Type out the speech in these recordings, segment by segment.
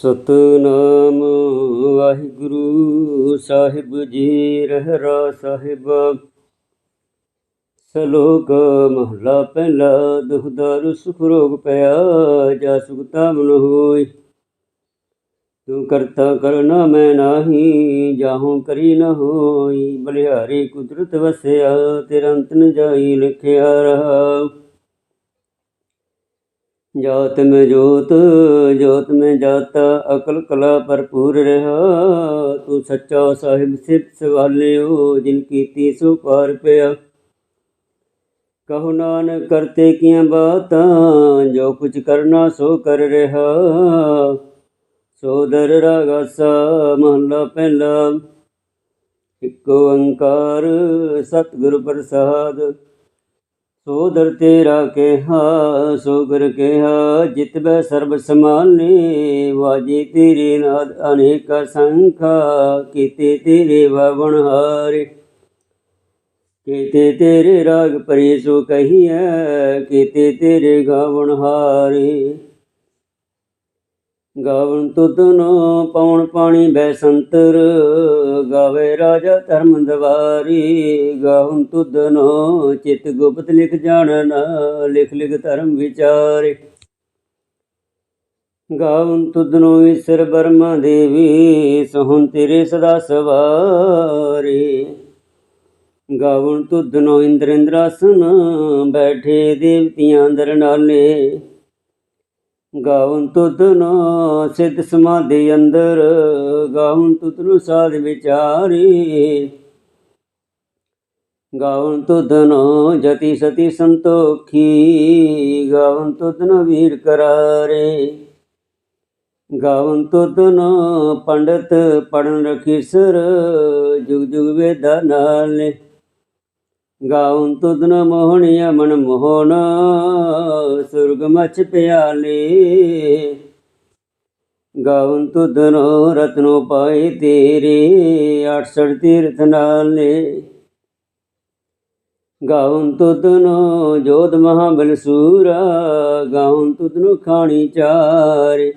ਸਤਨਾਮ ਵਾਹਿਗੁਰੂ, ਸਾਹਿਬ ਜੀ ਰਹਿਰਾ ਸਾਹਿਬ। ਸਲੋਕ ਮਹਲਾ ਪਹਿਲਾ, ਦੁਖ ਦਾਰੂ ਸੁਖ ਰੋਗ ਪਿਆ, ਜਾ ਸੁਖਤਾ ਮਨ ਹੋਈ। ਤੂੰ ਕਰਤਾ ਕਰਨਾ ਮੈਂ ਨਾਹੀ, ਜਾਹੂ ਕਰੀ ਨ ਹੋਈ। ਬਲਿਹਾਰੀ ਕੁਦਰਤ ਵਸਿਆ ਤੇਰਾ ਅੰਤ ਨ ਜਾਈ ਲਿਖਿਆ ਰਹਾ। ਜਾਤ ਮੈਂ ਜੋਤ ਜੋਤ ਮੈਂ ਜਾਤਾ, ਅਕਲ ਕਲਾ ਭਰਪੂਰ ਰਹਾ। ਤੂੰ ਸੱਚਾ ਸਾਹਿਬ ਸਿਫਤ ਸਵਾਲਿਓ, ਜਿਨ ਕੀਤੀ ਸੋ ਪਾਰ ਪਿਆ। ਕਹੋ ਨਾਨਕ ਕਰਤੇ ਕੀਆਂ ਬਾਤਾਂ, ਜੋ ਕੁਝ ਕਰਨਾ ਸੋ ਕਰ ਰਿਹਾ। ਸੋਦਰ ਰਾਗਾਸਾ ਮਹਲਾ ਪਹਿਲਾ। ਇਕ ਓੰਕਾਰ ਸਤਿਗੁਰ ਪ੍ਰਸਾਦ। ਸੋਦਰ ਤੇਰਾ ਕਿਹਾ ਸੋਗਰ ਕਿਹਾ, ਜਿਤ ਬੈ ਸਰਬ ਸਮਾਨੇ, ਵਾਜੀ ਤੇਰੇ ਨਾਦ ਅਨੇਕ ਸੰਖਾ, ਕੀਤੇ ਤੇਰੇ ਵਵਨ ਹਾਰੇ। ਕੀਤੇ ਤੇਰੇ ਰਾਗ ਪਰੇ ਸੋ ਕਹੀਐ, ਕੀਤੇ ਤੇਰੇ ਗਾਵਣ ਹਾਰੇ। ਗਾਵਣ ਤੁਧਨੋ ਪਉਣ ਪਾਣੀ ਬੈ ਸੰਤਰ ਗਾਵੇ ਰਾਜਾ ਧਰਮ ਦਵਾਰੀ ਗਾਵਣ ਤੁਧਨੋ ਚਿਤ ਗੁਪਤ ਲਿਖ ਜਾਣਨ ਲਿਖ ਲਿਖ ਧਰਮ ਵਿਚਾਰੇ। ਗਾਵਨ ਤੁਧਨੋ ਈਸ਼ਰ ਬਰਮਾ ਦੇਵੀ, ਸਹੁੰ ਤੇਰੇ ਸਦਾ ਸਵਾਰੇ। ਗਾਵਨ ਤੁਧਨੋ ਇੰਦਰ ਇੰਦਰਾਸਨ ਬੈਠੇ ਦੇਵਤਿਆਂ ਅੰਦਰ ਨਾਲੇ। ਗਾਵਨ ਤੁਧਨੋ ਸਿੱਧ ਸਮਾਧੀ ਅੰਦਰ, ਗਾਵਨ ਤੁਧਨੋ ਸਾਧ ਵਿਚਾਰੀ। ਗਾਵਨ ਤੁਧਨੋ ਜਤੀ ਸਤੀ ਸੰਤੋਖੀ, ਗਾਵਨ ਤੁਧਨੋ ਵੀਰ ਕਰਾਰੇ। ਗਾਵਨ ਤੁਧਨੋ ਪੰਡਤ ਪੜਨ ਰਖੀਸਰ ਜੁਗ ਜੁਗ ਵੇਦਾ ਨਾਲ ਗਾਉਂ ਤੁਧਨ ਮੋਹਣਿਆ ਮਨ ਮੋਹਨ, ਸੁਰਗ ਮਚ ਪਿਆਲੇ। ਗਾਉਂ ਤੁਧਨ ਰਤਨੋ ਪਾਏ ਤੇਰੇ 68 ਤੀਰਥ ਨਾਲੇ। ਗਾਉਂ ਤੁਧਨ ਜੋਧ ਮਹਾਬਲ ਸੂਰਾ, ਗਾਉਂ ਤੁਧਨ ਖਾਣੀ ਚਾਰੇ।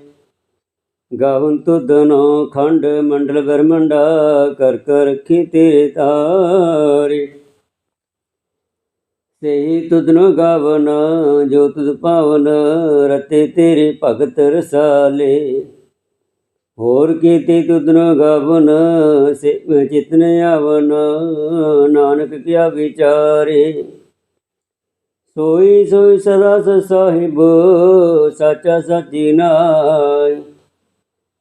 ਗਾਵਨ ਤੁਧਨੋ ਖੰਡ ਮੰਡਲ ਬਰਮੰਡਾ ਕਰ ਕਰ ਰਖੀ ਤੇਰੇ ਤਾਰੇ। ਸਹੀ ਤੁਧਨੋ ਗਾਵਨ, ਜੋ ਤੁਧ ਪਾਵਨ, ਰਤੇ ਤੇਰੇ ਭਗਤ ਰਸਾਲੇ। ਹੋਰ ਕੀਤੇ ਤੁਧਨੋ ਗਾਵਨ ਸੇ ਚਿਤਨ ਆਵਨ, ਨਾਨਕ ਕਿਆ ਵਿਚਾਰੇ। ਸੋਈ ਸੋਈ ਸਦਾ ਸਚ ਸਾਹਿਬ, ਸਾਚਾ ਸਾਚੀ ਨਾਈ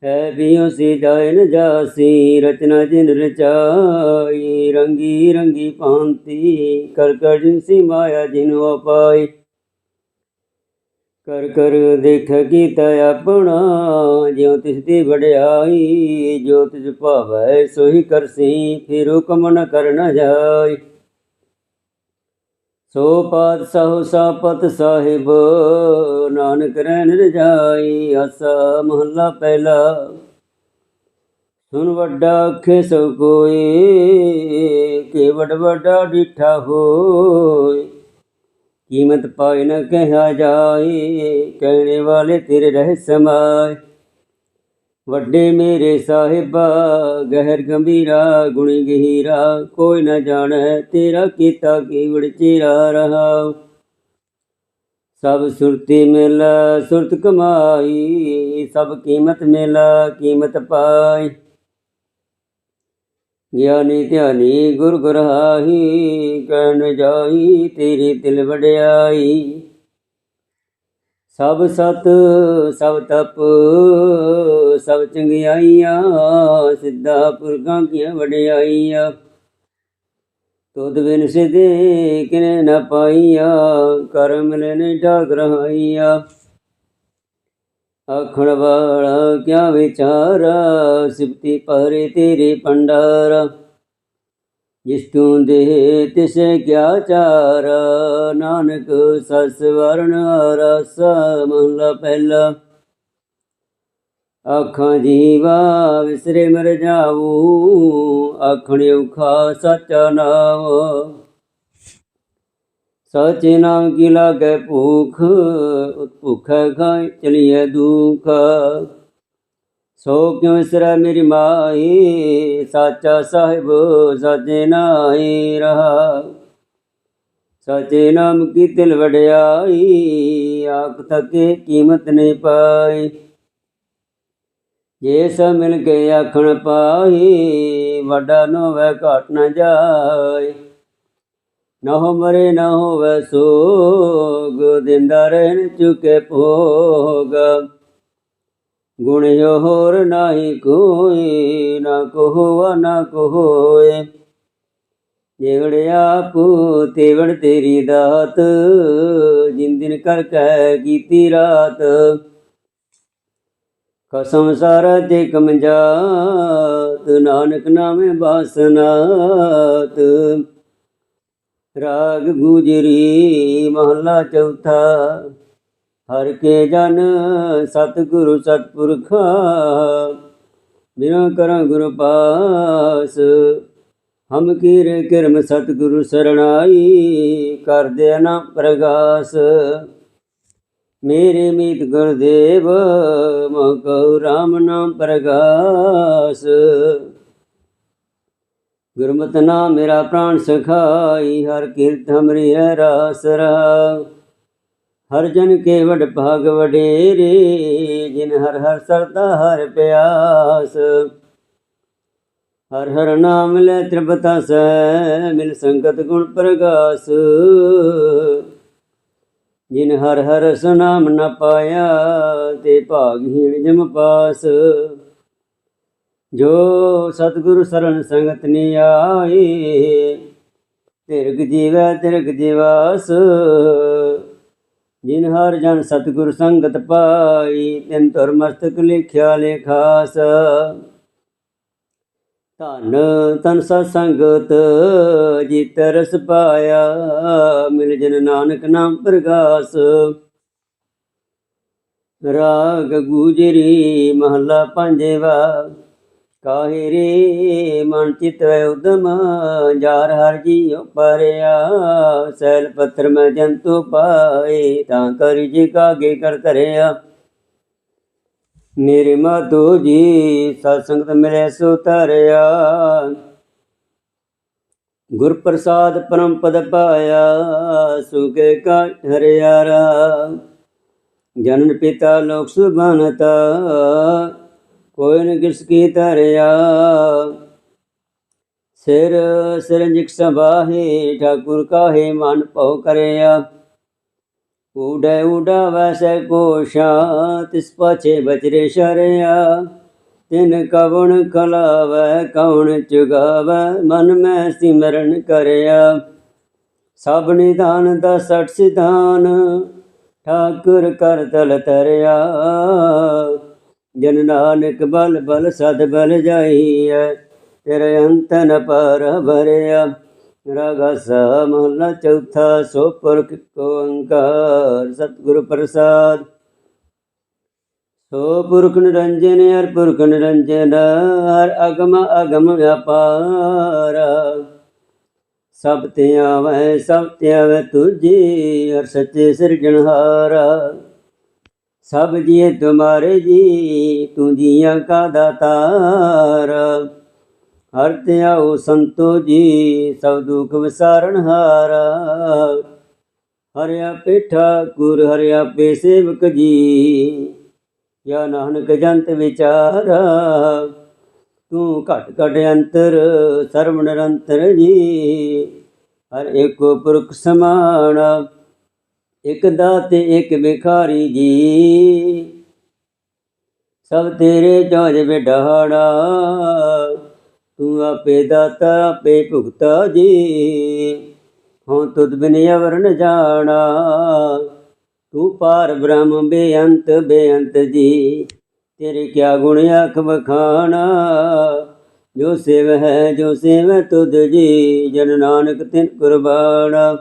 ਹੈ ਬਿਉ ਸੀ ਜਾਇ ਨ ਜਾਸੀ, ਰਚਨਾ ਜਿਨ ਰਚਾਈ, ਰੰਗੀ ਰੰਗੀ ਭਾਂਤੀ, ਕਰ ਕਰ ਜਿਨਸੀ ਮਾਇਆ ਜਿਨ ਉਪਾਈ ਕਰ ਕਰ ਦੇਖ ਕੀਤਾ ਆਪਣਾ, ਜਿਉ ਤਿਸ ਦੀ ਵਡਿਆਈ ਜੋ ਤਿਸ ਭਾਵੈ ਸੋਈ ਕਰਸੀ, ਫਿਰ ਹੁਕਮ ਨ ਕਰ ਨ ਜਾਈ। ਸੋ ਪਾਤ ਸਹੁ ਸਾਪਤ ਸਾਹਿਬ, ਨਾਨਕ ਰਹਿਣ ਰਜਾਈ, ਆਸਾ ਮਹੱਲਾ ਪਹਿਲਾ। ਸੁਨ ਵੱਡਾ ਅੱਖੇ ਸੋ ਕੋਈ ਵੱਡ ਵੱਡਾ ਡਿਠਾ ਹੋਏ। ਕੀਮਤ ਪਾਈ ਨਾ ਕਹਿਆ ਜਾਏ, ਕਹਿਣੇ ਵਾਲੇ ਤੇਰੇ ਰਹਿ ਸਮਾਏ। ਵੱਡੇ ਮੇਰੇ ਸਾਹਿਬਾ, ਗਹਿਰ ਗੰਭੀਰਾ, ਗੁਣੀ ਗਹੀਰਾ, ਕੋਈ ਨਾ ਜਾਣੈ ਤੇਰਾ ਕੀਤਾ ਕੀਵੜ ਚਿਰਾ ਰਹਾ ਸਭ ਸੁਰਤੀ ਮਿਲ, ਸੁਰਤ ਕਮਾਈ, ਸਭ ਕੀਮਤ ਮਿਲ, ਕੀਮਤ ਪਾਈ। ਗਿਆਨੀ ਧਿਆਨੀ ਗੁਰ ਗੁਰਹਾਹੀ ਕਹਿਣ ਜਾਈ ਤੇਰੇ ਦਿਲ ਵਡਿਆਈ। ਸਭ ਸਤ, ਸਭ ਤਪ, ਸਭ ਚੰਗਿਆਈਆਂ, ਸਿੱਧਾ ਪੁਰਖਾਂ ਕੀਆਂ ਵਡਿਆਈਆਂ। ਤੁਧ ਬਿਨ ਸਿਧੇ ਕਿਨੇ ਨ ਪਾਈਆਂ, ਕਰਮ ਮਿਲੇ ਨੇ ਢਾਕ ਆਖਣ ਵਾਲਾ ਕਿਆ ਵਿਚਾਰਾ, ਸਿਫਤੀ ਪਰੇ ਤੇਰੇ ਪੰਡਾਰਾ ਜਿਸ ਤੂੰ ਦੇ ਤਿਸੇ ਕਿਆ ਚਾਰ, ਨਾਨਕ ਸਸ ਵਰਨ ਰਸ ਮਹਲਾ ਪਹਿਲਾ। ਆਖਾਂ ਜੀਵਾ ਵਿਸਰੇ ਮਰ ਜਾਊ, ਆਖਣ ਔਖਾ ਸਚਾ ਨਾਮ ਸਚੇ ਨਾਮ ਕੀ ਲਾਗੈ ਭੂਖ, ਭੁਖ ਖਾਇ ਚਲੀਐ ਦੁਖ। ਸੋ ਕਿਉ ਇਸਰਾ ਮੇਰੀ ਮਾਈ? ਸਾਚਾ ਸਾਹਿਬ ਸਾਚੇ ਨਾਹੀ ਰਹਾ। ਸਾਚੇ ਨਾਮ ਕੀ ਤਿਲ ਵਡਿਆਈ? ਆਖ ਤਕੇ ਕੀਮਤ ਨਹੀਂ ਪਾਈ। ਜੇ ਸਭ ਮਿਲ ਕੇ ਆਖਣ ਪਾਈ, ਵੱਡਾ ਨੋਵੇ ਘਾਟ ਨਾ ਜਾਏ ਨਾ ਹੋ ਮਰੇ, ਨਾ ਹੋਵੇ ਸੋਗ, ਦਿੰਦਾ ਰਹਿਣ ਚੁਕੇ ਭੋਗ। ਗੁਣ ਜੋ ਹੋਰ ਨਾਹੀ ਕੋਈ ਨਾ ਕੋਹ, ਨਾ ਕੋਏ ਜੇਵੜ ਆਪ, ਤੇਵੜ ਤੇਰੀ ਦਾਤ, ਜਿਨ ਦਿਨ ਕਰ ਕਹਿ ਕੀਤੀ ਰਾਤ। ਕਸਮ ਸਾਰਾ ਤੇ ਕਮਜਾਤ ਨਾਨਕ ਨਾਮੇ ਬਾਸਨਾਤ ਰਾਗ ਗੁਜਰੀ ਮਹਲਾ ਚੌਥਾ ਹਰ ਕੇ ਜਨ ਸਤਿਗੁਰੂ ਸਤਿਪੁਰਖਾ, ਬਿਨਾ ਕਰਾਂ ਗੁਰੂ ਪਾਸ। ਹਮ ਕੀਰੇ ਕਿਰਮ ਸਤਿਗੁਰੂ ਸਰਣਾਈ, ਕਰਦੇ ਨਾ ਪ੍ਰਗਾਸ। ਮੇਰੇ ਮੀਤ ਗੁਰਦੇਵ ਮਕਉ ਰਾਮ ਨਾਮ ਪ੍ਰਗਾਸ। ਗੁਰਮਤਿ ਨਾਮ ਮੇਰਾ ਪ੍ਰਾਣ ਸਖਾਈ, ਹਰ ਕੀਰਤ ਹਮਰੀ ਹੈ ਰਾਸ ਰਹਾ ਹਰ ਜਨ ਕੇ ਵਡ ਭਾਗ ਵਡੇਰੇ, ਜਿਨ ਹਰ ਹਰ ਸਰਦਾ ਹਰ ਪਿਆਸ। ਹਰ ਹਰ ਨਾਮ ਲੈ ਤ੍ਰਿਪਤਾ ਸੈ ਮਿਲ ਸੰਗਤ ਗੁਣ ਪ੍ਰਗਾਸ। ਜਿਨ ਹਰ ਹਰ ਸੁਨਾਮ ਨ ਪਾਇਆ, ਤੇ ਭਾਗਹੀਣ ਜਮ ਪਾਸ। ਜੋ ਸਤਿਗੁਰੂ ਸਰਨ ਸੰਗਤ ਨੀ ਆਏ, ਤਿਰਗ ਜੀਵੈ ਤਿਰਗ ਜੀਵਾਸ। ਜਿਨ ਹਰ ਜਨ ਸਤਿਗੁਰ ਸੰਗਤ ਪਾਈ, ਤਿਨ ਤੁਰ ਮਸਤਕ ਲਿਖਿਆ ਲੇਖਾਸ। ਧਨ ਤਨ ਸਤ ਸੰਗਤ ਜੀ ਤਰਸ ਪਾਇਆ, ਮਿਲ ਜਨ ਨਾਨਕ ਨਾਮ ਪ੍ਰਗਾਸ। ਰਾਗ ਗੁਜਰੀ ਮਹਲਾ ਪੰਜਵਾ। ਕਾਹੇ ਰੇ ਮਨ ਚਿਤ ਵੈ ਉਦਮ, ਜਾਰ ਹਰ ਜੀਉ ਪਰਿਆ। ਸੈਲ ਪੱਤਰ ਮੈਂ ਜੰਤੂ ਪਾਏ, ਤਾਂ ਕਰਿ ਜੀ ਕਾਗੇ ਕਰ ਧਰਿਆ। ਮੇਰੇ ਮਾਧੋ ਜੀ ਸਤ ਸੰਗਤ ਮਿਲੇ ਸੋ ਧਰਿਆ। ਗੁਰ ਪ੍ਰਸਾਦ ਪਰਮ ਪਦ ਪਾਇਆ, ਸੁਕੇ ਕਾ ਹਰਿਆਰਾ। ਜਨਨ ਪਿਤਾ ਲੋਕ ਸੁਭਾਨਤਾ ਕੋਈ ਨ ਕਿਸ ਕੀ ਧਰਿਆ। ਸਿਰ ਸਿਰੰਜਿਕ ਸਬਾਹੇ ਠਾਕੁਰ ਕਾਹੇ ਮਨ ਭਉ ਕਰਿਆ। ਉਡੈ ਊੜਾ ਵੈਸੈ ਕੋਸ਼ਾ ਤਿਸ ਪਾਛੇ ਬਚਰੇ ਸ਼ਰਿਆ। ਤਿਨ ਕਵਣ ਖਲਾਵੈ ਕਉਣ ਚੁਗਾਵੈ, ਮਨ ਮੈਂ ਸਿਮਰਨ ਕਰਿਆ। ਸਭ ਨਿਦਾਨ ਦਾ ਸਠ ਸਿਧਾਨ, ਠਾਕੁਰ ਕਰ ਤਲ ਤਰਿਆ। ਜਨ ਨਾਨਕ ਬਲ ਬਲ ਸਦ ਬਲ ਜਾਈਐ, ਤੇਰੇ ਅੰਤ ਨ ਪਰ ਭਰਿਆ ਰਗਸ ਮਹਲਾ ਚੌਥਾ, ਸੋ ਪੁਰਖ ਕੋ ਸਤਿਗੁਰ ਪ੍ਰਸਾਦ। ਸੋ ਪੁਰਖ ਨਿਰੰਜਨ ਹਰ ਪੁਰਖ ਨਿਰੰਜਨ, ਹਰ ਅਗਮ ਅਗਮ ਵਿਆਪਾਰ। ਸਭ ਤੇ ਆਵੈ, ਸਭ ਤੇ ਆਵੈ ਤੁਝੀ, ਹਰ ਸੱਚੇ ਸਿਰਜਣਹਾਰਾ ਸਭ ਜੀਏ ਤੁਮਾਰੇ ਜੀ ਤੂੰ ਜੀਆਂ ਕਾ ਦਾਤਾਰ। ਹਰ ਧਿਆਓ ਸੰਤੋ ਜੀ, ਸਭ ਦੁਖ ਵਿਸਾਰਨ ਹਾਰਾ। ਹਰਿਆ ਪੇਠਾ ਗੁਰ ਹਰਿਆ ਪੇ ਸੇਵਕ ਜੀ, ਯਾ ਨਾਨਕ ਜੰਤ ਵਿਚਾਰਾ। ਤੂੰ ਘਟ ਘਟ ਅੰਤਰ, ਸਰਵ ਨਿਰੰਤਰ ਜੀ, ਹਰ ਏਕੋ ਪੁਰਖ ਸਮਾਨ। ਇਕ ਦਾਤੇ ਇਕ ਵਿਖਾਰੀ ਜੀ। ਸਭ ਤੇਰੇ ਜੋਜ ਵਿਡਾਣਾ ਤੂੰ ਆਪੇ ਦਾਤਾ, ਆਪੇ ਭੁਗਤਾ ਜੀ। ਹਉ ਤੁਧ ਬਿਨ ਅਵਰ ਜਾਣਾ, ਤੂੰ ਪਾਰ ਬ੍ਰਹਮ ਬੇਅੰਤ ਬੇਅੰਤ ਜੀ। ਤੇਰੇ ਕਿਆ ਗੁਣ ਆਖ ਬਖਾਣਾ ਜੋ ਸੇਵ ਹੈ, ਜੋ ਸੇਵ ਤੁਧ ਜੀ। ਜਨ ਨਾਨਕ ਤਿਨ ਕੁਰਬਾਨਾ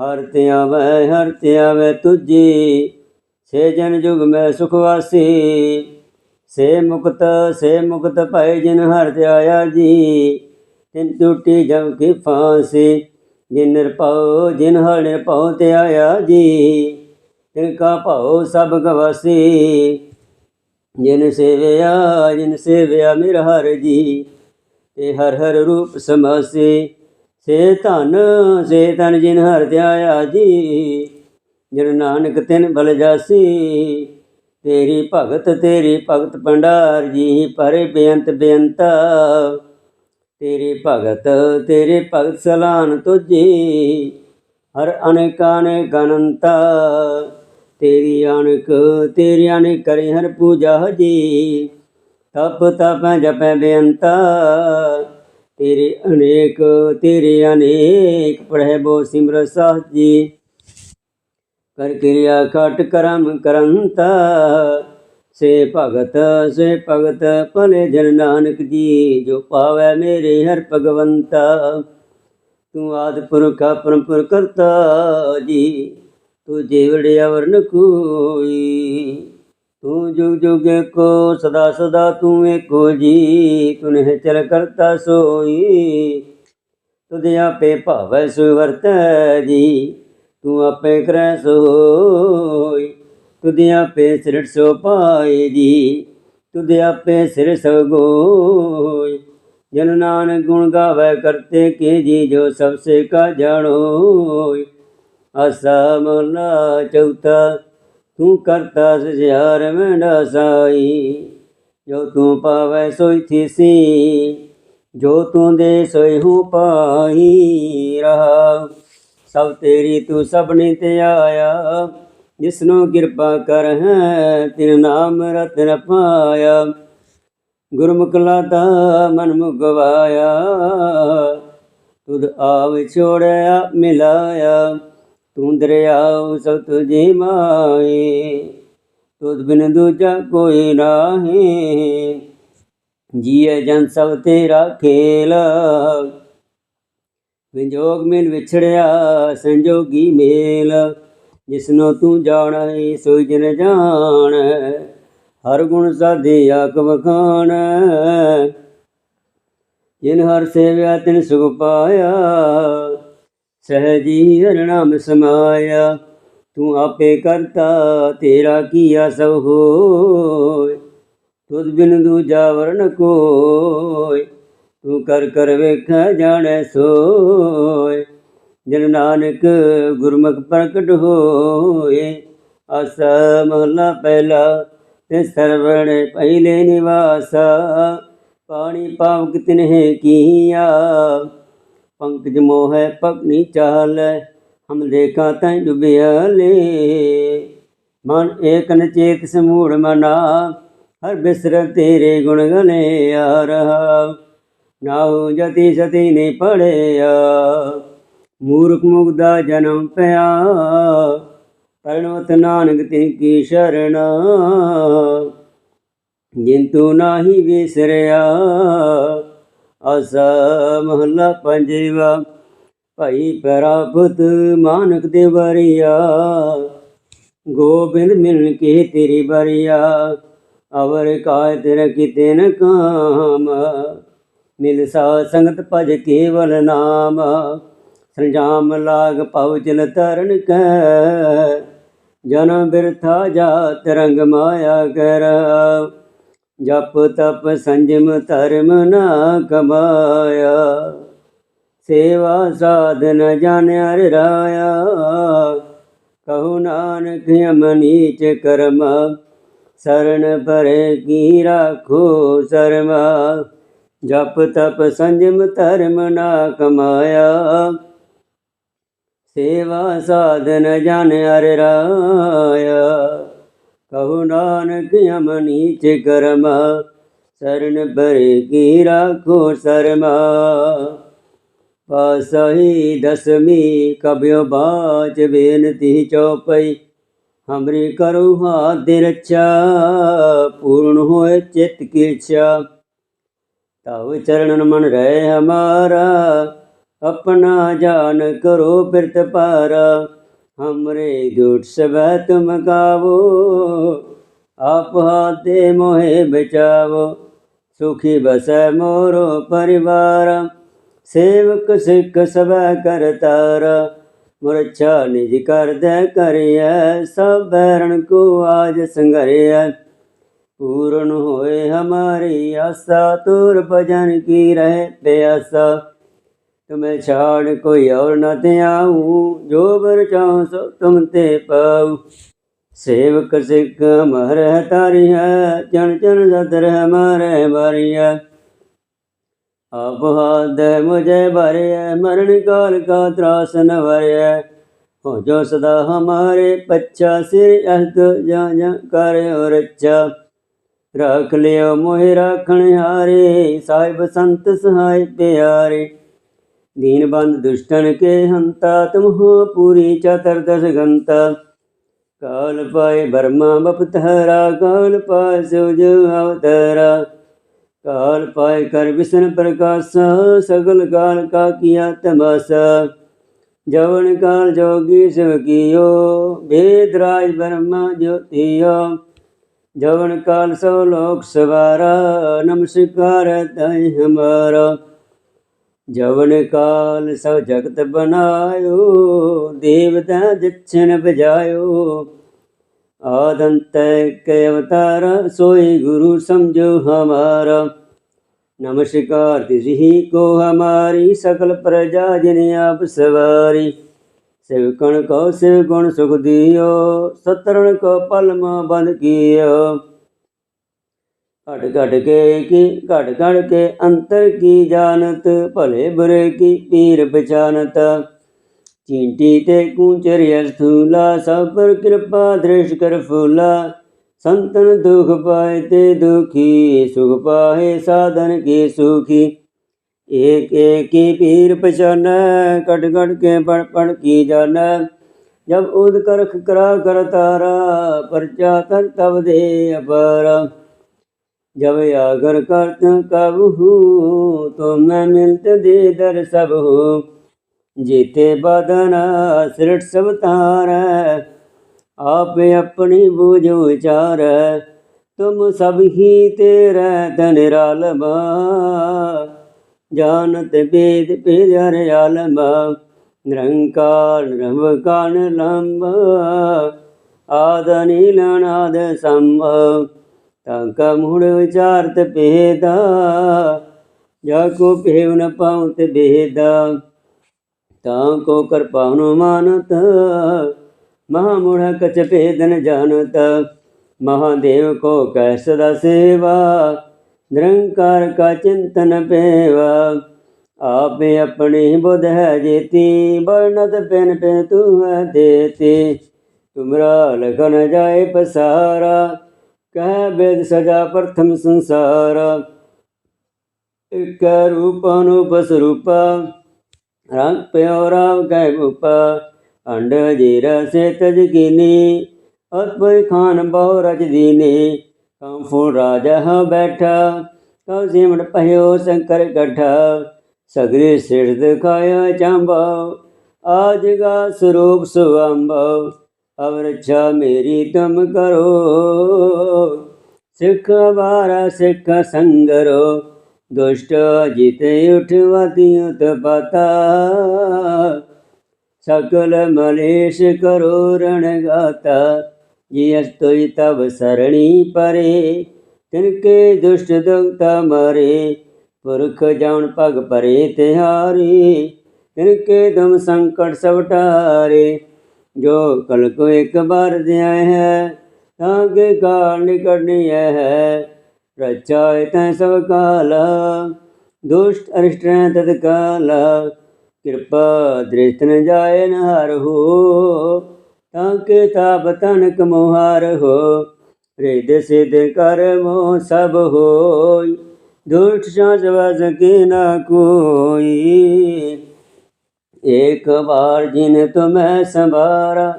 ਹਰ ਤੇ ਆਵੈ, ਹਰ ਤੇ ਆਵੈ ਤੁਜੀ ਸੇ ਜਨ ਜੁਗ ਮੈਂ ਸੁਖ ਵਾਸੀ। ਸੇ ਮੁਕਤ ਸੇ ਮੁਕਤ ਭੈ ਜਿਨ ਹਰ ਤੇ ਜੀ। ਤਿਨ ਟੂਟੀ ਜਮ ਕੀ ਫਾਂਸੀ, ਜਿਨ ਨਿਰਭਉ, ਜਿਨ ਹਰ ਨਿਰਭਉ ਤੇ ਜੀ। ਤਿਨ ਕਾ ਭਉ ਸਭ ਗਵਾਸੀ। ਜਿਨ ਸੇਵਿਆ ਜਿਨ ਸੇਵਿਆ ਮੇਰਾ ਹਰ ਜੀ। ਤੇ ਹਰ ਹਰ ਰੂਪ ਸਮਾਸੀ। ਸੇ ਧਨ ਸੇ ਧਨ ਜਿਨ ਹਰ ਧਿਆਇਆ ਜੀ, ਜਿਨ ਨਾਨਕ ਤਿਨ ਬਲ ਜਾਸੀ। ਤੇਰੀ ਭਗਤ ਤੇਰੀ ਭਗਤ ਭੰਡਾਰ, ਜੀ ਪਰੇ ਬੇਅੰਤ ਬੇਅੰਤਾ। ਤੇਰੀ ਭਗਤ, ਤੇਰੇ ਭਗਤ ਸਲਾਨ ਤੁਝੀ, ਹਰ ਅਨੇਕ ਅਨੇਕ ਤੇਰੀ ਅਨਕ, ਤੇਰੀ ਅਨੇਕ ਕਰੇ ਹਰ ਪੂਜਾ ਜੀ ਤਪ ਤਪ ਜਪੈ ਬੇਅੰਤਾ। ਤੇਰੇ ਅਨੇਕ ਤੇਰੇ ਅਨੇਕ ਪੜ੍ਹੈ ਬੋ ਸਿਮਰ ਸਾਹ ਜੀ। ਕਰ ਕਿਰਿਆ ਕਟ ਕਰਮ ਕਰੰਤਾ, ਸੇ ਭਗਤ ਸੇ ਭਗਤ ਭਲੇ ਜਨ ਨਾਨਕ ਜੀ, ਜੋ ਪਾਵੈ ਮੇਰੇ ਹਰ ਭਗਵੰਤਾ। ਤੂੰ ਆਦ ਪੁਰਖ ਪਰੰਪਰ ਕਰਤਾ ਜੀ, ਤੂੰ ਜੀਵੜਿਆ ਵਰਨ ਕੋਈ। ਤੂੰ ਜੁਗ ਜੁਗ ਕੋ ਸਦਾ ਸਦਾ ਤੂੰ ਏਕੋ ਜੀ, ਤੂੰ ਨਹਿ ਚਲ ਕਰਤਾ ਸੋਈ। ਤੁਧ ਆਪੇ ਭਾਵੈ ਸੁਵਰਤੈ ਜੀ, ਤੂੰ ਆਪੇ ਕਰੈ ਸੋਈ। ਤੁਧ ਆਪੇ ਸਿਰਟ ਸੋ ਪਾਏ ਜੀ, ਤੁਧ ਆਪੇ ਸਿਰ ਸੋ ਗੋਈ। ਜਨ ਨਾਨਕ ਗੁਣ ਗਾਵੇ ਕਰਤੇ ਕੇ ਜੀ, ਜੋ ਸਭ ਸੇ ਕਾ ਜਾਣੋਈ। ਆਸਾ ਮੋਲਾ ਚੌਥਾ ਤੂੰ ਕਰਤਾ ਸਜਿਆਰ ਮੈਂ ਸਾਈ ਜੋ ਤੂੰ ਪਾਵੈ ਸੋਈ ਥੀਸੀ, ਜੋ ਤੂੰ ਦੇ ਸੋਈ ਹੂੰ ਪਾਈ ਸਭ ਤੇਰੀ ਤੂੰ ਸਭਨੇ ਤੇ ਆਇਆ, ਜਿਸਨੂੰ ਕਿਰਪਾ ਕਰ ਹੈ ਤਿਨ ਨਾਮ ਰਤਨ ਪਾਇਆ ਗੁਰਮੁਖ ਲਾਤਾ, ਮਨ ਮੁਗਵਾਇਆ, ਤੁਧ ਆਵ ਛੋੜਿਆ, ਮਿਲਾਇਆ। ਤੂੰ ਦਰਿਆਉ ਸਭ ਤੁਝੇ ਮਾਏ ਤੁਧ ਬਿਨ ਦੂਜਾ ਕੋਈ ਨਾਹੀ। ਜੀਏ ਜਨ ਸਭ ਤੇਰਾ ਖੇਲ ਵਿਜੋਗ ਮਿਲ ਵਿਛੜਿਆ ਸੰਜੋਗੀ ਮੇਲ। ਜਿਸਨੂੰ ਤੂੰ ਜਾਣੈ ਸੋ ਜਨ ਜਾਣ, ਹਰ ਗੁਣ ਸਾਧੇ ਆਕ ਵਖਾਣ। ਜਿਨ ਹਰ ਸੇਵਿਆ ਤਿਨ ਸੁਖ ਪਾਇਆ ਸਹਜੀ ਹਰ ਨਾਮ ਸਮਾਇਆ, ਤੂੰ ਆਪੇ ਕਰਤਾ, ਤੇਰਾ ਕੀਆ ਸਭ ਹੋਇ ਤੁਧ ਬਿਨ ਦੂਜਾ ਵਰਨ ਕੋਇ ਤੂੰ ਕਰ ਕਰ ਵੇਖੈ ਜਾਣੈ ਸੋਇ ਜਨ ਨਾਨਕ ਗੁਰਮੁਖ ਪ੍ਰਗਟ ਹੋਏ, ਆਸਾ ਮਹਲਾ ਪਹਿਲਾ ਤੇ ਸਰਵਣ ਪਹਿਲੇ ਨਿਵਾਸਾ। ਪਾਣੀ ਪਾਵਕ ਤਿਨਹਿ ਕੀਆ ਪੰਕਜ ਮੋਹੈ ਪਗਨੀ ਚਾਲ, ਹਮ ਦੇਖਾ ਤੈ ਡੁਬਿਆ ਲੇ ਮਨ ਏਕਨ ਚੇਤ ਸਮੂੜ ਮਨਾ, ਹਰ ਬਿਸਰ ਤੇਰੇ ਗੁਣ ਗਲੇ ਆ ਰਹਾ ਨਾਉ ਜਤੀ ਸਤੀ ਨੇ ਪੜਿਆ, ਮੂਰਖ ਮੁਗਦਾ ਜਨਮ ਪਿਆ। ਪਰਣਵਤ ਨਾਨਕ ਤੇ ਕੀ ਸ਼ਰਣਾ ਜਿੰਤੂ ਨਾਹੀ ਵਿਸਰਿਆ। ਆਸਾ ਮਹੱਲਾ ਪੰਜਵਾ, ਭਾਈ ਪ੍ਰਾਪਤ ਮਾਨਕ ਦੇ ਵਰਿਆ। ਗੋਬਿੰਦ ਮਿਲਨ ਕੇ ਤੇਰੀ ਬਰਿਆ ਅਵਰ ਕਾਇ ਤੇਰਾ ਕਿਤੇ ਨ ਕਾਮ। ਮਿਲ ਸਾ ਸੰਗਤ ਭਜ ਕੇਵਲ ਨਾਮ, ਸੰਜਾਮ ਲਾਗ ਪਉ ਜਲ ਤਰਨ ਕੈ। ਜਨਮ ਬਿਰਥਾ ਜਾਤ ਰੰਗ ਮਾਇਆ ਕਰ। ਜਪ ਤਪ ਸੰਜਮ ਧਰਮ ਨਾ ਕਮਾਇਆ। ਸੇਵਾ ਸਾਧਨ ਜਾਣਿਆ ਰਾਇਆ। ਕਹੂ ਨਾਨਕ ਅਮਨੀਚ ਕਰਮ ਸਰਣ ਪਰੇ ਕੀ ਰਾਖੋ ਸਰਮਾ। ਜਪ ਤਪ ਸੰਜਮ ਧਰਮ ਨਾ ਕਮਾਇਆ। ਸੇਵਾ ਸਾਧਨ ਜਨ ਅਰ ਰਾਇਆ। ਕਹੋ ਨਾਨਕ ਅਮਨੀ ਚ ਕਰਮ, ਸਰਨ ਭਰੇ ਕੀ ਰਾਖੋ ਸਰਮਾ। ਪਾਸਹੀ ਦਸਮੀ ਕਬਿਓ ਬਾਜ ਬੇਨਤੀ ਚੌਪਈ, ਹਮਰੀ ਕਰੋ ਹਾਥ ਦੇ ਰੱਛਾ, ਪੂਰਨ ਹੋਏ ਚਿਤ ਕੀ ਇੱਛਾ। ਤਵ ਚਰਨਨ ਮਨ ਰਹਿ ਹਮਾਰਾ, ਆਪਣਾ ਜਾਨ ਕਰੋ ਬਿਰਤ ਪਾਰਾ हमरे झूठ सब तुम गावो आप हाथे मोहे बचावो सुखी बस मोरो परिवार सेवक सिख सब करतारा मुरच्छा निज कर दे करिय सब बैरन को आज संगरिय पूर्ण होए हमारी आशा तुर भजन की रहे प्यासा तुम्हें छाड़ कोई और न ते आऊं जो बर चाहूं सो तुम ते पाऊं सेवक सिख हमारे तारी है चन चन सतर हमारे बारी है आप हाथ मुझे भरे है मरण काल का त्रास न भरे हो जो सदा हमारे पच्चा सिर हस्त जा जा कर और अच्छा ਰੱਖ ਲਿਓ ਮੋਹਿ ਰਾਖਣ ਹਾਰੇ ਸਾਹਿਬ ਸੰਤ ਸਹਾਇ ਪਿਆਰੇ दीनबंध दुष्टन के हंता, तुम हो पूरी चतुर्दश घंता काल पाए बर्मा बपतहरा काल पाए सूज अवतरा। काल पाए कर विष्णु प्रकाश, सगल काल का किया तमाशा। जवन काल जोगी शिव कियो वेदराज ब्रह्मा ज्योतियो। जवन काल सौ लोक सवारा नमस्कार तय हमारा। ਜਵਨ ਕਾਲ ਸਭ ਜਗਤ ਬਨਾਇਓ ਦੇਵਤਾ ਜਛਨ ਬਜਾਇਓ ਆਦੰਤ ਕੇ ਅਵਤਾਰ, ਸੋਈ ਗੁਰੂ ਸਮਝੋ ਹਮਾਰਾ। ਨਮਸਕਾਰ ਤਿਸਹੀ ਕੋ ਹਮਾਰੀ, ਸਕਲ ਪ੍ਰਜਾ ਜਿਨ ਆਪ ਸਵਾਰੀ। ਸਿਵਕਣ ਕੋ ਸਿਵ ਗੁਣ ਸੁਖ ਦਿਓ, ਸਤਰਣ ਕੋ ਪਲਮ ਬੰਦ ਕੀਓ। ਘਟ ਘਟ ਕੇ ਕੀ, ਘਟ ਘੜ ਕੇ ਅੰਤਰ ਕੀ ਜਾਣਤ, ਭਲੇ ਬੁਰੇ ਕੀ ਪੀਰ ਪਛਾਨਤ। ਚੀਂਟੀ ਤੇ ਕੂਚਰ ਅਰਥੂਲਾ, ਸਭ ਪਰ ਕਿਰਪਾ ਦ੍ਰਿਸ਼ ਕਰ ਫੂਲਾ। ਸੰਤਨ ਦੁਖ ਪਾਏ ਤੇ ਦੁਖੀ, ਸੁਖ ਪਾਏ ਸਾਧਨ ਕੀ ਸੁਖੀ। ਏਕ ਏਕ ਕੀ ਪੀਰ ਪਛਾਨੈ, ਘਟ ਘਟ ਕੇ ਪੜ ਪੜ ਕੀ ਜਾਣੈ। ਜਬ ਉਦ ਕਰਖ ਕਰਾ ਕਰ ਤਾਰਾ, ਪਰਚਾ ਤਨ ਤਬ ਦੇ ਅਪਾਰਾ। जब आगर करत कब हूँ तो मैं मिलत दे दर सब हूँ जीते बदन सृट सब तार आप अपनी बूझ विचार तुम सब ही तेरा तन रालमा जानत वेद वेद हर आलम निरंकार निरंकार लंब आद नीलनाद संभव ਤੰਕਾ ਮੁੜ ਵਿਚਾਰਤ ਭੇਦਾ, ਜਾ ਕੋ ਭੇਵ ਨ ਪਾਉਤ ਭੇਦਾ ਤਾਂ ਕੋ ਕਰਪਾਉ ਮਾਨਤ, ਮਹਾ ਮੁੜ ਕਚ ਭੇਦਨ ਜਾਣਤ। ਮਹਾਦੇਵ ਕੋ ਕਹਿ ਸਦਾ ਸੇਵਾ, ਨਿਰੰਕਾਰ ਕਾ ਚਿੰਤਨ ਪੇਵਾ। ਆਪੇ ਆਪਣੀ ਬੁਧ ਹੈ ਜੇਤੀ ਬਰਨਤ ਪੈਨ ਪੈ ਤੂੰ ਹੈ ਦੇਤੀ। ਤੁਮਰਾ ਲਗਨ ਜਾਏ ਪਸਾਰਾ ਕਹਿ ਬੇਦ ਸਜਾ ਪ੍ਰਥਮ ਸੰਸਾਰ, ਇਕ ਰੂਪ ਅਨੂਪ ਸਰੂਪ, ਰੰਗ ਪਿਓ ਰਾਮ ਕਹਿ ਭੂਪ ਅੰਡ ਜੀਰ ਸੇ ਤਜ ਕੀਨੀ ਅਤਪੈ ਖਾਨ ਬਹੁ ਰਜ ਦੀਨੀ ਕੰ ਫੂਲ ਰਾਜਾ ਬੈਠਾ, ਕਉ ਸਿਮਟ ਪਹਿਓ ਸ਼ੰਕਰ ਗਠਾ, ਸਗਰੇ ਸਿਰ ਦਿਖਾਇਆ ਚਾਂਬਾ, ਆਜ ਗਾ ਸਰੂਪ ਸੁਅੰਭਵ ਅਵਰਛਾ ਮੇਰੀ ਤੁਮ ਕਰੋ। ਸਿੱਖ ਵਾਰਾ ਸਿੱਖ ਸੰਗਰੋ, ਦੁਸ਼ਟ ਜਿਤੇ ਉਠਵਾਤੀ ਉਤ ਪਤਾ ਸਕਲ ਮਲੇਸ਼ ਕਰੋ ਰਣ ਗਾਤਾ, ਜਿਸ ਤੋਈ ਤਬ ਸਰਣੀ ਪਰੇ। ਤਿਨਕੇ ਦੁਸ਼ਟ ਦੁਖਤਾ ਮਰੇ, ਪੁਰਖ ਜਾਣ ਪਗ ਪਰੇ ਤਿਹਾਰੇ। ਤਿਨਕੇ ਦਮ ਸੰਕਟ ਸਵਟਾਰੇ ਜੋ ਕਲ ਕੋ ਇੱਕ ਬਾਰ ਦਿਆ ਹੈ, ਤਾਂ ਕੇ ਕਾਲ ਨਿਕਟਨੀ ਹੈ। ਰਚਾਇ ਤੈ ਸਭ ਕਾਲ, ਦੁਸ਼ਟ ਅਰਿਸ਼ਟ ਤਦ ਕਾਲ। ਕਿਰਪਾ ਦ੍ਰਿਸ਼ਟ ਨ ਜਾਏ ਨ ਹਰ ਹੋ, ਤਾਂ ਕੇ ਤਾਪ ਤਨਕ ਮੋਹਾਰ ਹੋ। ਰਿਦ ਸਿਧ ਕਰ ਮੋ ਸਭ ਹੋਈ, ਦੁਸ਼ਟ ਸਾਜ ਵਸ ਕੇ ਨਾ ਕੋਈ। एक बार जिन तुम्हें संभारा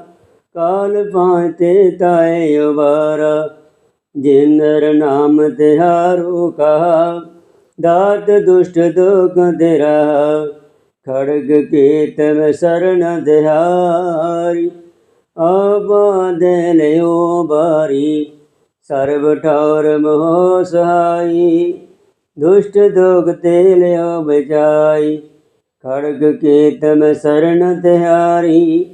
काल पाते ताए उबारा जिनर नाम तिहारू कहा दात दुष्ट दुख तेरा खड़ग के तब शरण दिहारी आबा दे लियो बारी सर्व ठौर मोह सहाई दुष्ट दुख ते लियो बचाई ਖੜਗ ਕੀਤਮ ਸਰਨ ਤਿਹਾਰੀ,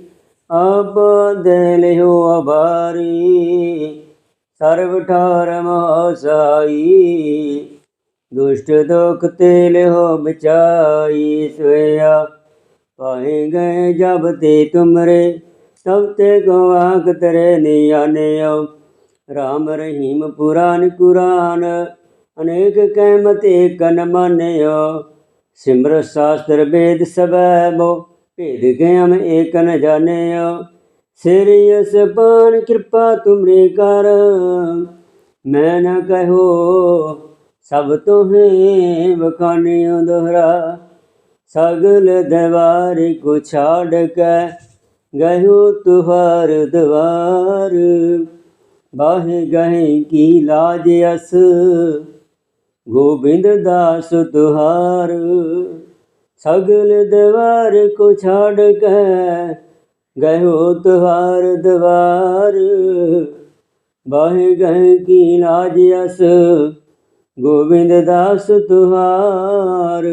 ਆਪ ਦੇ ਲਿਓ ਅਬਾਰੀ ਸਰਬ ਠਾਰ ਮੋਸਾਈ ਦੁਸ਼ਟ ਦੁਖ ਤੇ ਲਿਓ ਬਚਾਈ। ਸੋਇਆ ਪਾਏ ਗਏ ਜਬ ਤੇ ਤੁਮਰੇ, ਸਭ ਤੇ ਗਵਾਕ ਤਰੇ ਨਿਆਨਿਓ ਰਾਮ ਰਹੀਮ ਪੁਰਾਨ ਕੁਰਾਨ, ਅਨੇਕ ਕਹਿਮਤ ਕਨ ਮਾਨਿਓ। ਸਿਮਰ ਸ਼ਾਸਤਰ ਵੇਦ ਸਬੈ ਮੋ, ਭੇਦ ਗਿਆਮ ਏਕ ਨ ਜਾਣਿਓ ਸਿਰਿਯਸ ਪਾਨ ਕਿਰਪਾ ਤੁਮਰੇ ਕਰ, ਮੈਂ ਨ ਕਹੋ ਸਭ ਤੋਹੇ ਬਖਾਨਿਓ ਦੋਹਰਾ। ਸਗਲ ਦਵਾਰ ਕੋ ਛਾੜ ਕੇ ਗਇਓ ਤੁਹਾਰ ਦਵਾਰ। ਬਾਹੇ ਗਏ ਕੀ ਲਾਜ ਅਸ ਗੋਬਿੰਦ ਦਾਸ ਤੁਹਾਰ, ਸਗਲ ਦਵਾਰ ਕੋ ਛਾੜ ਕੇ ਗਇਓ ਤੁਹਾਰ ਦਵਾਰ। ਬਾਹੇ ਗਏ ਕੀ ਲਾਜ ਅਸ, ਗੋਬਿੰਦ ਦਾਸ ਤੁਹਾਰ।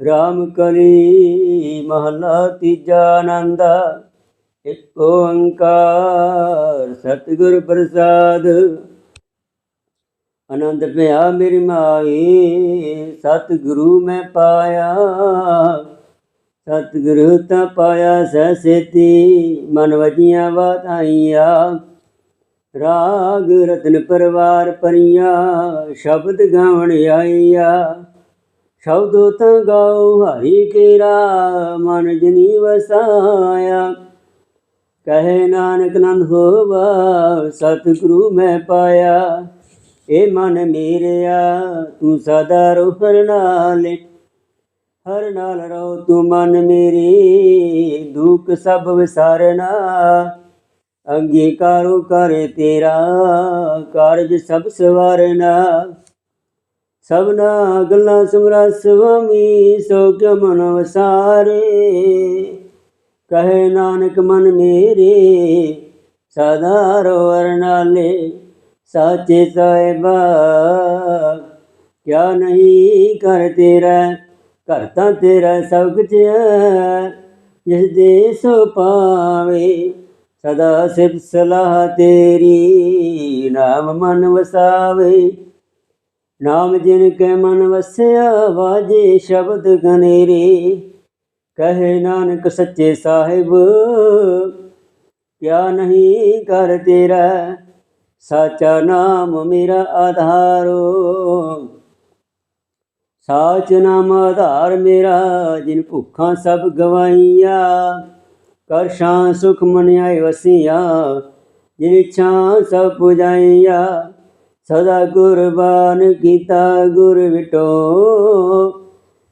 ਰਾਮ ਕਲੀ ਮਹਲਾ ਤੀਜਾ ਆਨੰਦ, ਇੱਕ ਓੰਕਾਰ ਸਤਿਗੁਰ ਪ੍ਰਸਾਦ। ਆਨੰਦ ਪਿਆ ਮੇਰੀ ਮਾਈ। ਸਤਿਗੁਰੂ ਮੈਂ ਪਾਇਆ। ਸਤਿਗੁਰੂ ਤਾਂ ਪਾਇਆ ਸਸੇਤੀ ਮਨ ਵਜੀਆਂ ਵਧਾਈਆਂ ਰਾਗ ਰਤਨ ਪਰਵਾਰ ਪਰੀਆਂ। ਸ਼ਬਦ ਗਾਵਣ ਆਈਆ। ਸ਼ਬਦੋ ਤਾਂ ਗਾਉ ਹਰੀ ਕੇਰਾ। ਮਨ ਜਨੀ ਵਸਾਇਆ। ਕਹੇ ਨਾਨਕ ਨੰਦ ਹੋਵਾ। ਸਤਿਗੁਰੂ ਮੈਂ ਪਾਇਆ। ਏ ਮਨ ਮੇਰਿਆ, ਤੂੰ ਸਦਾ ਰੋਹਰ ਨਾਲੇ ਹਰ ਨਾਲ ਰਹੋ ਤੂੰ ਮਨ ਮੇਰੀ, ਦੁੱਖ ਸਭ ਵਿਸਾਰਨਾ। ਅੰਗੀਕਾਰੋ ਕਰੇ ਤੇਰਾ, ਕਾਰਜ ਸਭ ਸਵਾਰਨਾ। ਸਭਨਾ ਗੱਲਾਂ ਸਮਰਾ ਸੁਆਮੀ ਸੋ ਕਿਉ ਮਨ ਵਸਾਰੇ। ਕਹੇ ਨਾਨਕ ਮਨ ਮੇਰੇ, ਸਦਾ ਰੋਵਰ ਨਾਲੇ ਸਾਚੇ ਸਾਹਿਬਾ, ਕਿਆ ਨਹੀਂ ਕਰ ਤੇਰਾ, ਘਰ ਤਾਂ ਤੇਰਾ ਸਭ ਕੁਝ ਹੈ। ਜਿਸ ਦੇ ਸੋ ਪਾਵੇ ਸਦਾ ਸਿਫ ਸਲਾਹ ਤੇਰੀ, ਨਾਮ ਮਨ ਵਸਾਵੇ। ਨਾਮ ਜਿਨ ਕੇ ਮਨ ਵਸਿਆ, ਵਾਜੇ ਸ਼ਬਦ ਗਨੇਰੇ। ਕਹੇ ਨਾਨਕ ਸੱਚੇ ਸਾਹਿਬ, ਕਿਆ ਨਹੀਂ ਕਰ ਤੇਰਾ ਸਾਚਾ ਨਾਮ ਮੇਰਾ ਆਧਾਰੋ। ਸਾਚ ਨਾਮ ਆਧਾਰ ਮੇਰਾ, ਜਿਨ ਭੁੱਖਾਂ ਸਭ ਗਵਾਈਆ ਕਰ ਸ਼ਾਂ ਸੁਖ ਮਨ ਆਏ ਵਸੀਆ, ਜਿਨ ਇੱਛਾ ਸਭ ਪੁਜਾਈਆ। ਸਦਾ ਕੁਰਬਾਨ ਕੀਤਾ ਗੁਰ ਵਿਟੋ,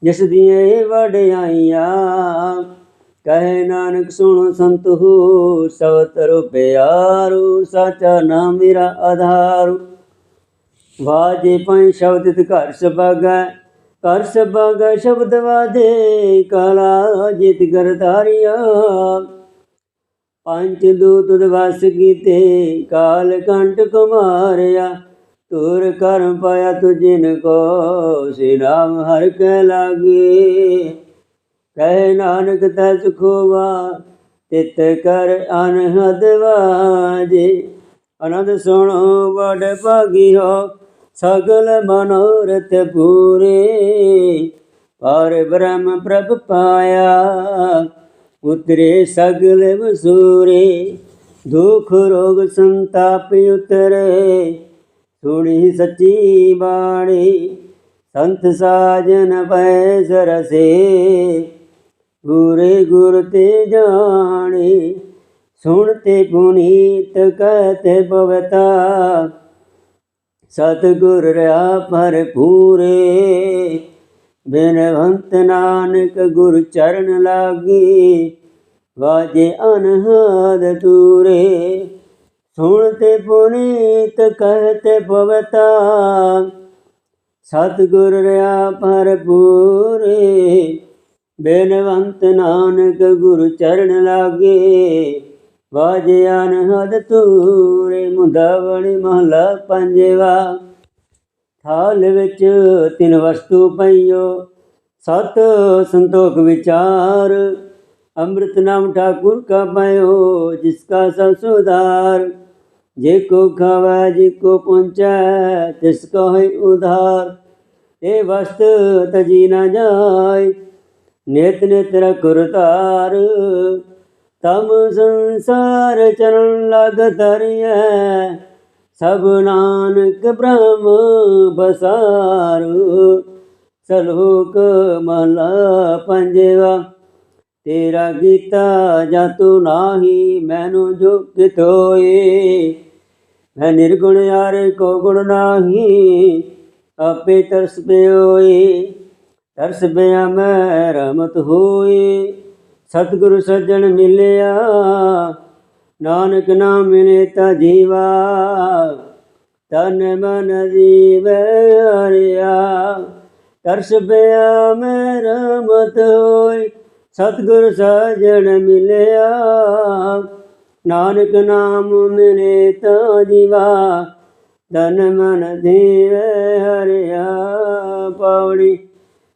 ਜਿਸ ਦੀਆਂ ਵਡਿਆਈਆਂ ਕਹੇ ਨਾਨਕ ਸੁਣੋ ਸੰਤੋ ਸਭ ਤਰੋ ਪਿਆਰੂ ਸਾਚਾ ਨਾਮ ਮੇਰਾ ਆਧਾਰ। ਵਾਜੇ ਪੰਜ ਸ਼ਬਦ ਤੇ ਘਰ ਸਭਾਗਾ ਘਰ ਸਭਾਗਾ ਸ਼ਬਦ ਵਾਜੇ, ਕਾਲਾ ਜਿਤ ਗਰਧਾਰਿਆ। ਪੰਜ ਦੂਤ ਦਵਸ ਕੀਤੇ, ਕਾਲ ਕੰਟ ਕੁਮਾਰਿਆ। ਤੁਰ ਕਰਮ ਪਾਇਆ ਤੁਜਿਨ ਕੋ, ਸੇ ਨਾਮ ਹਰ ਕੈ ਲਾਗੇ। ਕਹਿ ਨਾਨਕ ਤੈ ਸੁਖੋਵਾ ਤਿਤ ਕਰ ਅਨਹਦ ਵਾਜੇ। ਆਨੰਦ ਸੁਣੋ, ਵਡ ਭਾਗਿਓ ਸਗਲ ਮਨੋਰਥ ਪੂਰੇ। ਪਰ ਬ੍ਰਹਮ ਪ੍ਰਭ ਪਾਇਆ, ਉਤਰੇ ਸਗਲ ਵਸੂਰੇ। ਦੁਖ ਰੋਗ ਸੰਤਾਪ ਉਤਰੇ, ਸੁਣੀ ਸੱਚੀ ਬਾਣੀ। ਸੰਤ ਸਾਜਨ ਪੈ ਸਰਸੇ। ਗੁਰੇ ਗੁਰ ਤੇ ਜਾਣੇ, ਸੁਣ ਤੇ ਪੁਨੀਤ ਕਹਤੇ ਭਵਤਾ। ਸਤਿਗੁਰ ਰਿਆ ਭਰਪੂਰੇ, ਬਿਨਵੰਤ ਨਾਨਕ ਗੁਰ ਚਰਨ ਲਾਗੀ, ਵਾਜੇ ਅਨਹਦ ਤੂਰੇ ਸੁਣ ਤੇ ਪੁਨੀਤ ਕਹਤੇ ਭਵਤਾ। ਸਤਿਗੁਰ ਰਿਆ ਭਰਪੂਰੇ ਬੇਨਵੰਤ ਨਾਨਕ ਗੁਰ ਚਰਨ ਲਾਗੇ ਵਾਜਿਆਨ ਹਦ ਤੂਰੇ ਮੁੰਦਾਵਣੀ ਮਹਲਾ ਪੰਜਵਾ। ਥਾਲ ਵਿੱਚ ਤਿੰਨ ਵਸਤੂ ਪਈਓ, ਸਤ ਸੰਤੋਖ ਵਿਚਾਰ, ਅੰਮ੍ਰਿਤ ਨਾਮ ਠਾਕੁਰ ਕਾ ਪਾਇਓ, ਜਿਸ ਕਾ ਸਭ ਸੁਧਾਰ। ਜੇ ਕੋ ਖਾਵੈ, ਜੇ ਕੋ ਪੁੰਚੈ ਤਿਸ ਕੋ ਹੈ ਉਧਾਰ। ਇਹ ਵਸਤ ਤਜੀ ਨਾ ਜਾਏ ਨਿਤ ਨਿਤ ਰਖੁਰ ਧਾਰ ਤਮ ਸੰਸਾਰ ਚਰਨ ਲਗ ਤਰਿਐ ਸਭ ਨਾਨਕ ਬ੍ਰਹਮ ਬਸਾਰ। ਸਲੋਕ ਮਹਲਾ ਪੰਜਵਾ, ਤੇਰਾ ਗੀਤਾ ਜਾਂ ਤੂੰ ਨਾਹੀ, ਮੈਨੂੰ ਜੋ ਜੁਗਤ ਹੋਏ ਮੈਂ ਨਿਰਗੁਣ ਯਾਰ ਕੋ ਗੁਣ ਨਾਹੀ, ਆਪੇ ਤਰਸ ਪਿਓਏ। ਤਰਸ ਪਿਆ ਮੈਂ ਰਮਤ ਹੋਏ ਸਤਿਗੁਰ ਸੱਜਣ ਮਿਲਿਆ, ਨਾਨਕ ਨਾਮ ਮਿਲੇ ਤਾ ਜੀਵਾ। ਤਨ ਮਨ ਜੀਵੈ ਹਰਿਆ ਤਰਸ ਪਿਆ ਮੈਂ ਰਮਤ ਹੋਏ ਸਤਿਗੁਰ ਸੱਜਣ ਮਿਲਿਆ, ਨਾਨਕ ਨਾਮ ਮਿਲੇ ਤਾ ਜੀਵਾ। ਤਨ ਮਨ ਜੀਵੈ ਹਰਿਆ ਪੌੜੀ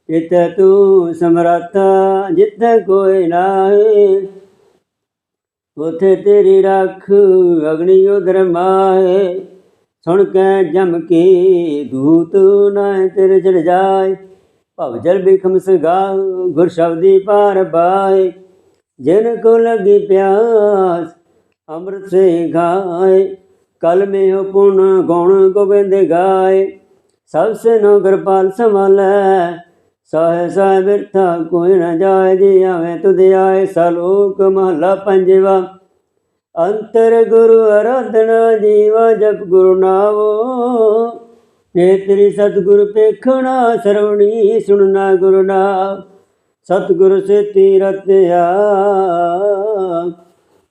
ਜਿਤ ਤੂੰ ਸਮਰੱਥਾ ਜਿੱਥੇ ਕੋਈ ਨਾਹੀ। ਉਥੇ ਤੇਰੀ ਰੱਖ ਅਗਨੀ ਉਦਰ ਮਾਏ ਸੁਣ ਕੇ ਜਮ ਕੀ ਦੂਤ ਨਾ ਤੇਰੇ ਚੜ ਜਾਏ। ਭਵ ਜਲ ਬਿਖਮ ਸਗਾ ਗੁਰ ਸ਼ਬਦੀ ਪਾਰ ਬਾਏ ਜਿਨ ਕੋ ਲਗੀ ਪਿਆਸ ਅੰਮ੍ਰਿਤ ਸੇ ਗਾਏ ਕਲ ਮੇ ਹੋ ਗੁਣ ਗੋਬਿੰਦ ਗਾਏ। ਸਭ ਸੇ ਨੋ ਕਿਰਪਾਲ ਸੰਭਾਲੈ। ਸਾਹਿ ਸਾਹਿ ਬਿਰਥਾ ਕੋਈ ਨ ਜਾਏ ਜੀ ਆਵੇਂ ਤੁਧ ਆਏ ਸਲੋਕ ਮਹਲਾ ਪੰਜਵਾ। ਅੰਤਰ ਗੁਰੂ ਅਰਾਧਨਾ ਜੀਵਾ ਜਪ ਗੁਰੂ ਨਾਵੋ। ਨੇਤਰੀ ਸਤਿਗੁਰ ਪੇਖਣਾ ਸਰਵਣੀ ਸੁਣਨਾ ਗੁਰੂ ਨਾਮ ਸਤਿਗੁਰ ਸੇ ਰਤਿਆ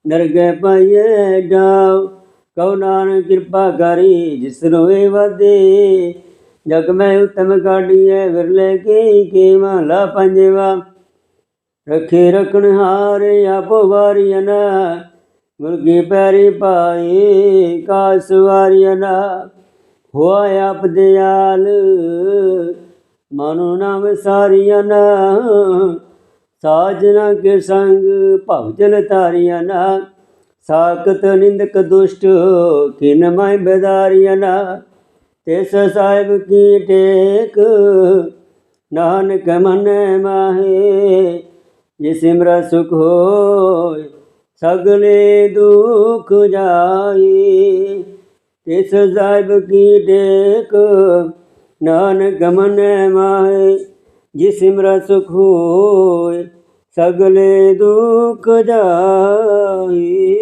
ਨਰਗੈ ਪਾਈਏ ਜਾਉ ਕਉ ਨਾਨਕ ਕਿਰਪਾ ਕਰੀ ਜਿਸ ਰੋਏ ਵਾਦੇ ਜਗ ਮੈਂ ਉਤਮ ਕਾਢੀਐ ਵਿਰਲੇ ਕੀ ਕੀ ਮਹਲਾ ਪੰਜਵਾ। ਰਖੇ ਰਖਣ ਹਾਰੇ ਆਪੋ ਵਾਰੀਨ ਗੁਰ ਕੀ ਪੈਰੀ ਪਾਈ ਕਾਸ ਵਾਰੀਨ ਹੋਆ ਆਪ ਦਿਆਲ, ਮਨੁ ਨਾਮ ਸਾਰੀਨ ਸਾਜਨਾ ਕੇ ਸੰਗ ਭਵ ਜਲ ਤਾਰੀਨ ਸਾਕਤ ਨਿੰਦਕ ਦੁਸ਼ਟ ਕਿਨ ਮੈਂ ਬੇਦਾਰੀਨ ਤਿਸ ਸਾਹਿਬ ਕੀ ਟੇਕ, ਨਾਨਕ ਮਨ ਮਾਹੇ ਜੇ ਸਿਮਰ ਸੁਖ ਹੋਏ, ਸਗਲੇ ਦੁਖ ਜਾਈ ਤਿਸ ਸਾਹਿਬ ਕੀ ਟੇਕ, ਨਾਨਕ ਮਨ ਮਾਹੇ ਜੇ ਸਿਮਰ ਸੁਖ ਹੋਏ, ਸਗਲੇ ਦੁਖ ਜਾਈ